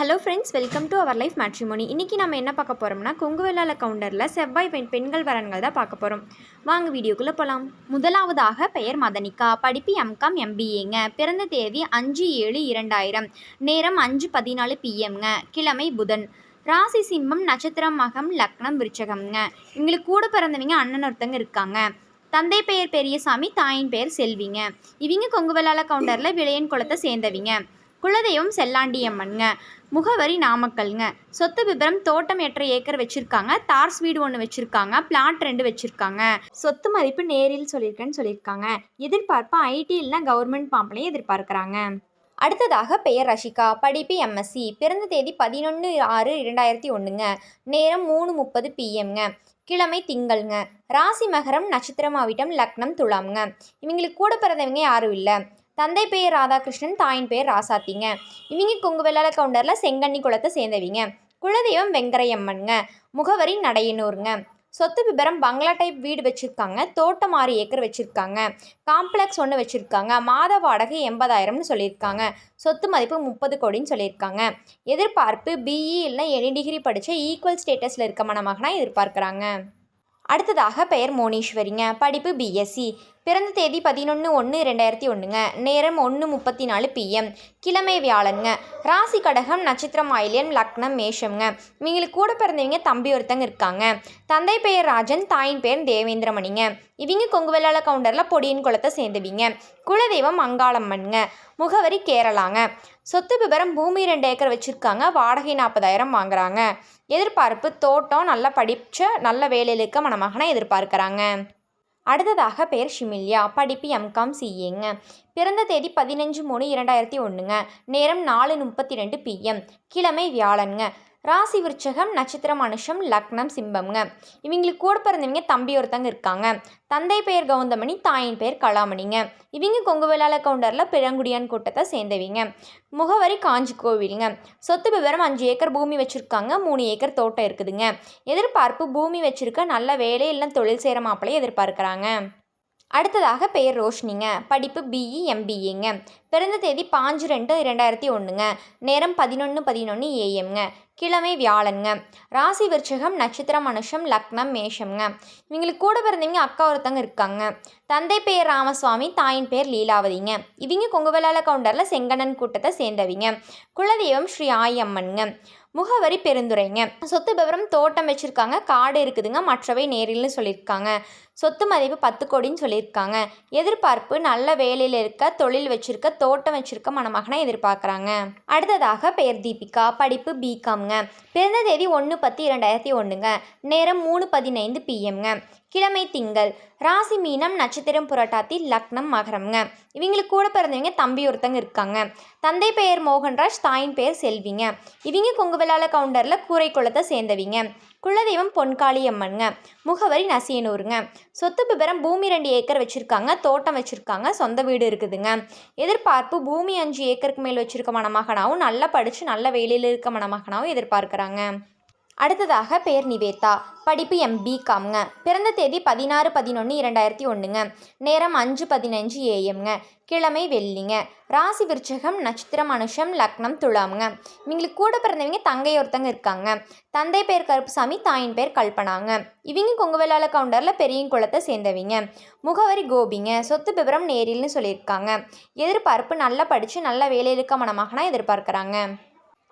Hello friends welcome to our life matrimony இன்றைக்கி நம்ம என்ன பார்க்க போகிறோம்னா கொங்குவெல்லால கவுண்டரில் செவ்வாய் பெண் பெண்கள் வரன்கள் தான் பார்க்க போகிறோம் வாங்க வீடியோக்குள்ளே போகலாம் முதலாவதாக பெயர் மதனிகா. படிப்பு எம்காம் எம்பிஏங்க பிறந்த தேதி அஞ்சு ஏழு இரண்டாயிரம். நேரம் அஞ்சு பதினாலு பிஎம்ங்க கிழமை புதன். ராசி சிம்மம் நட்சத்திரம் மகம் லக்னம் விருச்சகம்ங்க இவங்களுக்கு கூட பிறந்தவங்க அண்ணன் ஒருத்தங்க இருக்காங்க. தந்தை பெயர் பெரியசாமி தாயின் பெயர் செல்விங்க. இவங்க கொங்குவெல்லால கவுண்டரில் விளையன் குளத்தை சேர்ந்தவிங்க. குலதெய்வம் செல்லாண்டியம்மனுங்க. முகவரி நாமக்கல்ங்க. சொத்து விபரம் தோட்டம் எட்டரை ஏக்கர் வச்சுருக்காங்க. தார்ஸ் வீடு ஒன்று வச்சுருக்காங்க. பிளாட் ரெண்டு வச்சுருக்காங்க. சொத்து மதிப்பு நேரில் சொல்லியிருக்கேன்னு சொல்லியிருக்காங்க. எதிர்பார்ப்பு ஐடி இல்லைனா கவர்மெண்ட் பாம்பளையும் எதிர்பார்க்குறாங்க. அடுத்ததாக பெயர் ரஷிகா படிப்பு எம்எஸ்சி. பிறந்த தேதி பதினொன்று ஆறு இரண்டாயிரத்தி ஒன்றுங்க நேரம் மூணு முப்பது பிஎம்ங்க. கிழமை திங்கள்ங்க. ராசி மகரம் நட்சத்திரமாவிட்டம் லக்னம் துலாம்ங்க இவங்களுக்கு கூட பிறந்தவங்க யாரும் இல்லை. தந்தை பெயர் ராதாகிருஷ்ணன் தாயின் பெயர் ராசாத்திங்க. இவங்க கொங்கு வெள்ளாள கவுண்டரில் செங்கண்ணி குளத்தை சேர்ந்தவிங்க. குலதெய்வம் வெங்கரையம்மனுங்க. முகவரி நடையனூருங்க. சொத்து விபரம் பங்களா டைப் வீடு வச்சுருக்காங்க. தோட்டம் ஆறு ஏக்கர் வச்சுருக்காங்க. காம்ப்ளெக்ஸ் ஒன்று வச்சுருக்காங்க. மாத வாடகை எண்பதாயிரம்னு சொல்லியிருக்காங்க. சொத்து மதிப்பு முப்பது கோடின்னு சொல்லியிருக்காங்க. எதிர்பார்ப்பு பிஇ இல்லை எனி டிகிரி படித்த ஈக்குவல் ஸ்டேட்டஸில் இருக்க மணமகனாக எதிர்பார்க்குறாங்க. அடுத்ததாக பெயர் மோனீஸ்வரிங்க. படிப்பு பிஎஸ்சி பிறந்த தேதி பதினொன்று ஒன்று ரெண்டாயிரத்தி ஒன்றுங்க. நேரம் ஒன்று முப்பத்தி நாலு பிஎம் கிழமை வியாழனுங்க. ராசி கடகம் நட்சத்திரம் ஆயிலியம் லக்னம் மேஷம்ங்க. இவங்களுக்கு கூட பிறந்தவங்க தம்பி ஒருத்தங்க இருக்காங்க. தந்தை பெயர் ராஜன் தாயின் பெயர் தேவேந்திரமணிங்க. இவங்க கொங்கு வெள்ளாள கவுண்டரில் பொடியின் குளத்தை சேர்ந்துவிங்க. குலதெய்வம் அங்காளம்மனுங்க. முகவரி கேரளாங்க. சொத்து விபரம் பூமி ரெண்டு ஏக்கர் வச்சுருக்காங்க. வாடகை நாற்பதாயிரம் வாங்குறாங்க. எதிர்பார்ப்பு தோட்டம் நல்லா படித்த நல்ல வேலையில் இருக்க மணமகனை எதிர்பார்க்குறாங்க. அடுத்ததாக பேர் ஷிமில்யா. படிப்பு எம்காம் சிஏங்க பிறந்த தேதி பதினஞ்சு மூணு இரண்டாயிரத்தி ஒன்றுங்க நேரம் நாலு முப்பத்தி ரெண்டு பிஎம் கிழமை வியாழனுங்க. ராசி விருச்சகம் நட்சத்திரம் மனுஷம் லக்னம் சிம்பம்ங்க. இவங்களுக்கு கூட பிறந்தவங்க தம்பி ஒருத்தங்க இருக்காங்க. தந்தை பெயர் கவுந்தமணி தாயின் பெயர் கலாமணிங்க. இவங்க கொங்கு வேளாள கவுண்டரில் பிழங்குடியான் கூட்டத்தை சேர்ந்தவிங்க. முகவரி காஞ்சி கோவிலுங்க. சொத்து விவரம் அஞ்சு ஏக்கர் பூமி வச்சுருக்காங்க. மூணு ஏக்கர் தோட்டம் இருக்குதுங்க. எதிர்பார்ப்பு பூமி வச்சுருக்க நல்ல வேலை இல்லை தொழில் செய்கிற மாப்பிள்ளையை எதிர்பார்க்குறாங்க. அடுத்ததாக பெயர் ரோஷினிங்க. படிப்பு பிஇ எம்பிஏங்க பிறந்த தேதி பாஞ்சு ரெண்டு ரெண்டாயிரத்தி ஒன்றுங்க நேரம் பதினொன்று பதினொன்று ஏஎம்ங்க கிழமை வியாழனுங்க. ராசி விருச்சகம் நட்சத்திரம் மனுஷம் லக்னம் மேஷம்ங்க. இவங்களுக்கு கூட பிறந்தவங்க அக்கா ஒருத்தங்க இருக்காங்க. தந்தை பெயர் ராமசுவாமி தாயின் பெயர் லீலாவதிங்க. இவங்க கொங்குவலால கவுண்டரில் செங்கண்ணன் கூட்டத்தை சேர்ந்தவிங்க. குலதெய்வம் ஸ்ரீ ஆயம்மனுங்க. முகவரி பெருந்துரைங்க சொத்து விவரம் தோட்டம் வச்சுருக்காங்க. காடு இருக்குதுங்க. மற்றவை நேரில்னு சொல்லியிருக்காங்க. சொத்து மதிப்பு பத்து கோடின்னு சொல்லியிருக்காங்க. எதிர்பார்ப்பு நல்ல வேலையில் இருக்க தொழில் வச்சுருக்க தோட்டம் வச்சுருக்க மணமகனை எதிர்பார்க்குறாங்க. அடுத்ததாக பெயர் தீபிகா படிப்பு பிகாம்ங்க பிறந்த தேதி ஒன்று பத்து இரண்டாயிரத்தி ஒன்றுங்க நேரம் மூணு பதினைந்து பிஎம்ங்க கிழமை திங்கள். ராசி மீனம் நட்சத்திரம் புரட்டாத்தி லக்னம் மகரம்ங்க. இவங்களுக்கு கூட பிறந்தவங்க தம்பி ஒருத்தங்க இருக்காங்க. தந்தை பெயர் மோகன்ராஜ் தாயின் பெயர் செல்விங்க. இவங்க கொங்குவிலால கவுண்டரில் கூரை குளத்தை சேர்ந்தவிங்க. குலதெய்வம் பொன்காளி அம்மனுங்க. முகவரி நசியனூருங்க. சொத்து விபரம் பூமி ரெண்டு ஏக்கர் வச்சுருக்காங்க. தோட்டம் வச்சுருக்காங்க. சொந்த வீடு இருக்குதுங்க. எதிர்பார்ப்பு பூமி அஞ்சு ஏக்கருக்கு மேல் வச்சுருக்க மணமகனாகவும் நல்லா படித்து நல்ல வேலையில் இருக்க மணமகனாகவும் எதிர்பார்க்குறாங்க. அடுத்ததாக பேர் நிவேதா. படிப்பு எம் பிகாம்ங்க பிறந்த தேதி பதினாறு பதினொன்று இரண்டாயிரத்தி ஒன்றுங்க நேரம் அஞ்சு பதினஞ்சு ஏஎம்ங்க கிழமை வெள்ளிங்க. ராசி விருச்சகம் நட்சத்திரம் அனுஷம் லக்னம் துலாமுங்க. இவங்களுக்கு கூட பிறந்தவங்க தங்கை ஒருத்தங்க இருக்காங்க. தந்தை பேர் கருப்புசாமி தாயின் பேர் கல்பனாங்க. இவங்க கொங்குவெல்லால கவுண்டரில் பெரியங்குளத்தை சேர்ந்தவங்க. முகவரி கோபிங்க. சொத்து விவரம் நேரில்னு சொல்லியிருக்காங்க. எதிர்பார்ப்பு நல்லா படித்து நல்ல வேலையில் இருக்க மணமகனா எதிர்பார்க்குறாங்க.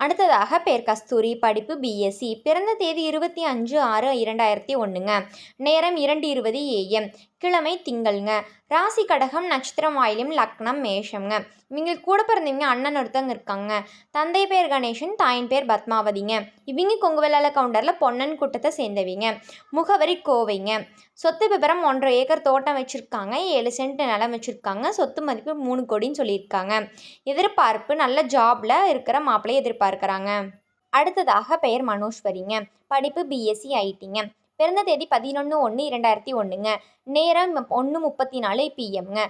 அடுத்ததாக பேர் கஸ்தூரி படிப்பு பிஎஸ்சி பிறந்த தேதி இருபத்தி அஞ்சு ஆறு இரண்டாயிரத்தி ஒன்றுங்க நேரம் இரண்டு இருபது ஏஎம் கிழமை திங்கள்ங்க. ராசி கடகம் நட்சத்திரம் வாயிலும் லக்னம் மேஷம்ங்க. இவங்களுக்கு கூட பிறந்தவங்க அண்ணன் ஒருத்தவங்க இருக்காங்க. தந்தை பேர் கணேசன் தாயின் பேர் பத்மாவதிங்க. இவங்க கொங்குவலால கவுண்டரில் பொன்னன் கூட்டத்தை சேர்ந்தவிங்க. முகவரி கோவைங்க. சொத்து விபரம் ஒன்றரை ஏக்கர் தோட்டம் வச்சுருக்காங்க. ஏழு சென்ட் நிலம் வச்சுருக்காங்க. சொத்து மதிப்பு மூணு கோடின்னு சொல்லியிருக்காங்க. எதிர்பார்ப்பு நல்ல ஜாபில் இருக்கிற மாப்பிள்ளையை எதிர்பார்க்குறாங்க. அடுத்ததாக பெயர் மனோஸ்வரிங்க. படிப்பு பிஎஸ்சி ஐடிங்க பிறந்த தேதி பதினொன்று ஒன்று இரண்டாயிரத்தி ஒன்றுங்க நேரம் ஒன்று முப்பத்தி நாலு பிஎம்ங்க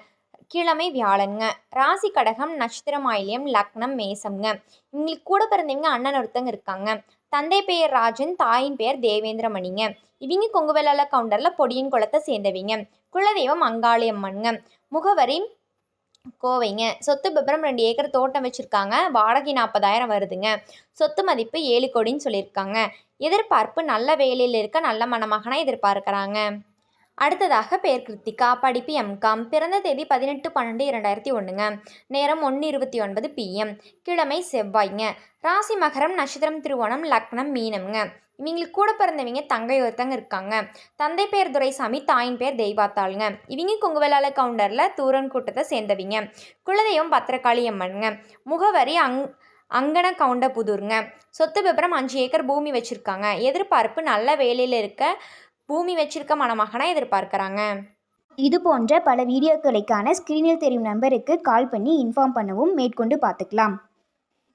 கிழமை வியாழனுங்க. ராசி கடகம் நட்சத்திரம் ஆயிலியம் லக்னம் மேசம்ங்க. இவங்களுக்கு கூட பிறந்தவங்க அண்ணன் ஒருத்தங்க இருக்காங்க. தந்தை பெயர் ராஜன் தாயின் பெயர் தேவேந்திரமணிங்க. இவங்க கொங்கு கவுண்டரில் பொடியின் குளத்தை சேர்ந்தவிங்க. குலதெய்வம் அங்காளி அம்மனுங்க. முகவரி கோவைங்க. சொத்து விபரம் ரெண்டு ஏக்கர் தோட்டம் வச்சுருக்காங்க. வாடகை நாற்பதாயிரம் வருதுங்க. சொத்து மதிப்பு ஏழு கோடின்னு சொல்லியிருக்காங்க. எதிர்பார்ப்பு நல்ல வேலையில் இருக்க நல்ல மணமகனாக எதிர்பார்க்குறாங்க. அடுத்ததாக பெயர் கிருத்திகா. படிப்பு எம்காம் பிறந்த தேதி பதினெட்டு பன்னெண்டு இரண்டாயிரத்தி ஒன்றுங்க நேரம் ஒன்று இருபத்தி ஒன்பது பிஎம் கிழமை செவ்வாய்ங்க. ராசி மகரம் நட்சத்திரம் திருவோணம் லக்னம் மீனம்ங்க. இவங்களுக்கு கூட பிறந்தவங்க தங்கை ஒருத்தங்க இருக்காங்க. தந்தை பேர் துரைசாமி தாயின் பேர் தெய்வாத்தாளுங்க. இவங்க கொங்குவெளால கவுண்டரில் தூரன் கூட்டத்தை சேர்ந்தவங்க. குலதெய்வம் பத்திரகாளி அம்மனுங்க. முகவரி அங் அங்கன கவுண்டபுதூருங்க சொத்து விபரம் அஞ்சு ஏக்கர் பூமி வச்சுருக்காங்க. எதிர்பார்ப்பு நல்ல வேலையில் இருக்க பூமி வச்சிருக்க மணமகனாக எதிர்பார்க்குறாங்க. இது போன்ற பல வீடியோக்களுக்கான ஸ்க்ரீனில் தெரியும் நம்பருக்கு கால் பண்ணி இன்ஃபார்ம் பண்ணவும் மேற்கொண்டு பார்த்துக்கலாம்.